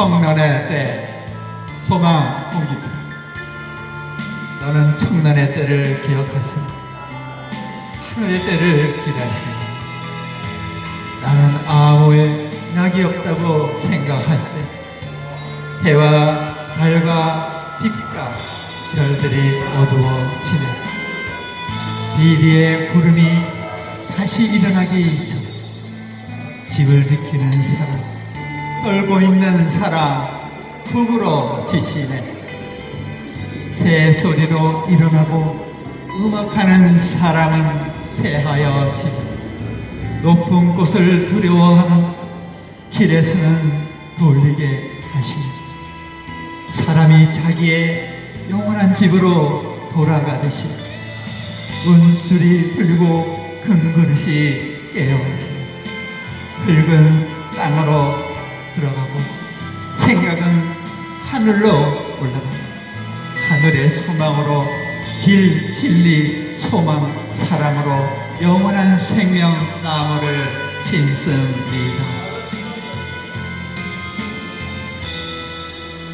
청년의 때 소망 옮깁니다. 너는 청년의 때를 기억하시니 하늘의 때를 기다리니 나는 아무의 낙이 없다고 생각할 때 해와 달과 빛과 별들이 어두워지며 비리의 구름이 다시 일어나기 전 집을 지키는 사람 떨고 있는 사람 북으로 지시네. 새 소리로 일어나고 음악하는 사람은 새하여 집 높은 곳을 두려워하는 길에서는 돌리게 하시니 사람이 자기의 영원한 집으로 돌아가듯이 은줄이 풀리고 큰 그릇이 깨어지 흙은 땅으로 하늘로 올라가고 하늘의 소망으로 길, 진리, 소망, 사랑으로 영원한 생명 나무를 심습니다.